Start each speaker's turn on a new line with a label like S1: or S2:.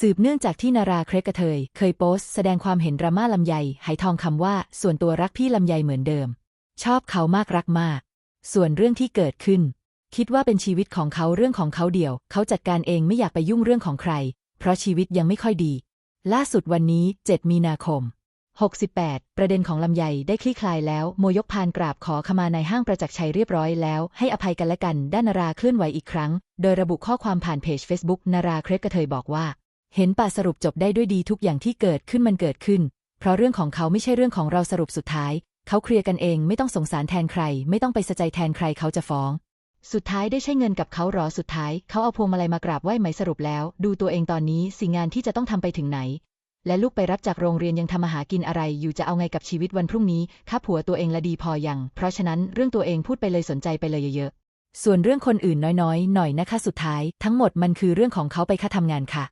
S1: สืบเนื่องจากที่นาราเครกกระเทย เคยโพสต์แสดงความเห็นดราม่าลำไยไหทองคำว่า ส่วนตัวรักพี่ลำไยเหมือนเดิม ชอบเขามากรักมาก ส่วนเรื่องที่เกิดขึ้น คิดว่าเป็นชีวิตของเขาเรื่องของเขาเดียว เขาจัดการเองไม่อยากไปยุ่งเรื่องของใคร เพราะชีวิตยังไม่ค่อยดี ล่าสุดวันนี้ 7 มีนาคม 68 ประเด็นของลำไยได้คลี่คลายแล้ว โมยกพานกราบขอขมาในห้างประจักษ์ชัยเรียบร้อยแล้ว ให้อภัยกันและกันด้านนาราเคลื่อนไหวอีกครั้ง โดยระบุข้อความผ่านเพจ Facebook นาราเครปกระเทยบอกว่า เห็นป่าสรุปจบได้ด้วยดีทุกอย่างที่เกิดขึ้นมันเกิดขึ้น เพราะเรื่องของเขาไม่ใช่เรื่องของเราสรุปสุดท้าย เขาเคลียร์กันเองไม่ต้องสงสารแทนใคร ไม่ต้องไปสะใจแทนใครเขาจะฟ้อง สุดท้ายได้ใช้เงินกับเขาหรอสุดท้าย เขาเอาพวงมาลัยมากราบไหว้ไหมสรุปแล้ว ดูตัวเองตอนนี้สิ่งงานที่จะต้องทำไปถึงไหน และลูกไปรับจากโรงเรียนยังทำมาหากินอะไร อยู่จะเอาไงกับชีวิตวันพรุ่งนี้ค่าผัวตัวเองละดีพออยังเพราะฉะนั้นเรื่องตัวเองพูดไปเลยสนใจไปเลยเยอะๆส่วนเรื่องคนอื่นน้อยๆ หน่อยนะคะสุดท้าย ทั้งหมดมันคือเรื่องของเขาไปค่าทำงานค่ะ